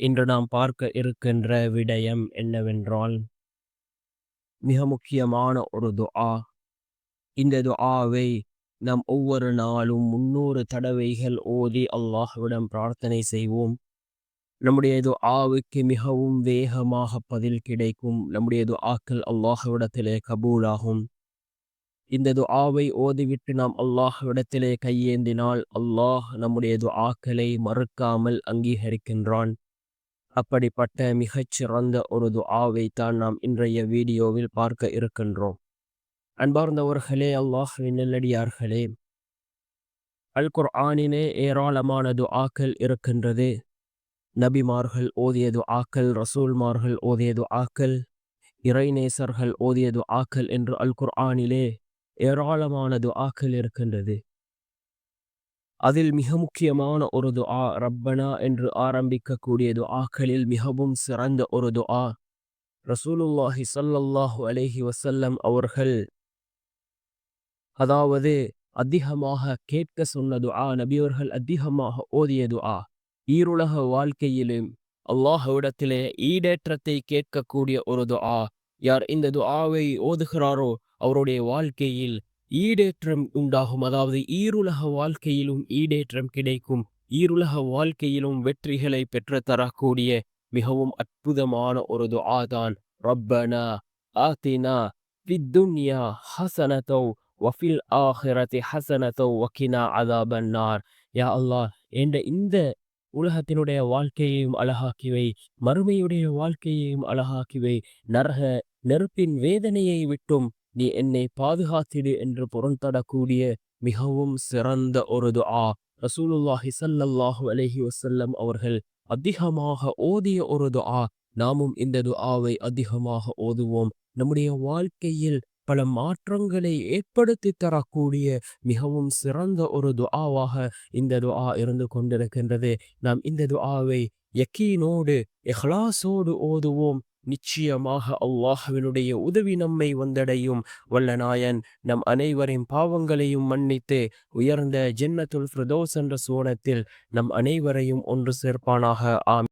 இன்று நாம் பார்க்க இருக்கின்ற விடயம் என்னவென்றால் மிக முக்கியமான ஒரு துஆ. இந்த துஆவை நாம் ஒவ்வொரு நாளும் முன்னூறு தடவைகள் ஓதி அல்லாஹ்விடம் பிரார்த்தனை செய்வோம். நம்முடைய துஆவுக்கு மிகவும் வேகமாக பதில் கிடைக்கும். நம்முடைய துஆக்கள் அல்லாஹ்விடத்திலே கபூலாகும். இந்த துஆவை ஓதிவிட்டு நாம் அல்லாஹ்விடத்திலே கையேந்தினால் அல்லாஹ் நம்முடைய துஆக்களை மறுக்காமல் அங்கீகரிக்கின்றான். அப்படிப்பட்ட மிகச்சிறந்த ஒரு துஆவை தான் நாம் இன்றைய வீடியோவில் பார்க்க இருக்கின்றோம். அன்பார்ந்தவர்களே அல்லாஹ் நெல்லடியார்களே அல் குர்ஆனிலே ஏராளமான துஆக்கள் இருக்கின்றது. நபிமார்கள் ஓதியது ஆக்கல் ரசூல்மார்கள் ஓதியது ஆக்கல் இறைநேசர்கள் ஓதியது ஆக்கல் என்று அல் குர்ஆனிலே ஏராளமானது ஆக்கல் இருக்கின்றது. அதில் மிக முக்கியமான ஒரு துஆ ரப்பனா என்று ஆரம்பிக்கக்கூடிய துஆக்களில் மிகவும் சிறந்த ஒரு துஆ. ரசூலுல்லாஹி சல்லல்லாஹு அலேஹி வசல்லம் அவர்கள் அதாவது அதிகமாக கேட்க சொன்ன துஆ நபியவர்கள் அதிகமாக ஓதிய துஆ. ஈருலக வாழ்க்கையிலும் அல்லாஹ்விடத்திலே ஈடேற்றத்தை கேட்கக்கூடிய ஒரு துஆ. யார் இந்த துஆவை ஓதுகிறாரோ அவருடைய வாழ்க்கையில் ஈடேற்றம் உண்டாகும். அதாவது ஈருலக வாழ்க்கையிலும் ஈடேற்றம் கிடைக்கும். ஈருலக வாழ்க்கையிலும் வெற்றிகளை பெற்று தரக்கூடிய மிகவும் அற்புதமான ஒரு துஆ தான். ரப்பனா ஆத்தினா ஃபித்துன்யா ஹசனதோ வஃபில் ஆஹிரதி ஹசனதோ வக்கினா அதாபன்னார். யா அல்லாஹ் என்ற இந்த உலகத்தினுடைய வாழ்க்கையையும் அழகாக்கிவை மறுமையுடைய வாழ்க்கையையும் அழகாக்கிவை நரக நெருப்பின் வேதனையை விட்டும் நீ என்னை பாதுகாத்திடு என்று புறந்தடக்கூடிய மிகவும் சிறந்த ஒரு துஆ. ரசூலுல்லாஹி சல்லல்லாஹு அலஹி வசல்லம் அவர்கள் அதிகமாக ஓதிய ஒரு துஆ. நாமும் இந்த துஆவை அதிகமாக ஓதுவோம். நம்முடைய வாழ்க்கையில் பல மாற்றங்களை ஏற்படுத்தி தரக்கூடிய மிகவும் சிறந்த ஒரு துஆவாக இந்த துஆ இருந்து கொண்டிருக்கின்றது. நாம் இந்த துஆவை யக்கீனோடு எஹ்லாசோடு ஓதுவோம். நிச்சயமாக அல்லாஹ்வினுடைய உதவி நம்மை வந்தடையும். வல்லநாயன் நம் அனைவரின் பாவங்களையும் மன்னித்து உயர்ந்த ஜென்னத்துல் ஃபிரதோஸ் என்ற சோனத்தில் நம் அனைவரையும் ஒன்று சேர்ப்பானாக. ஆம்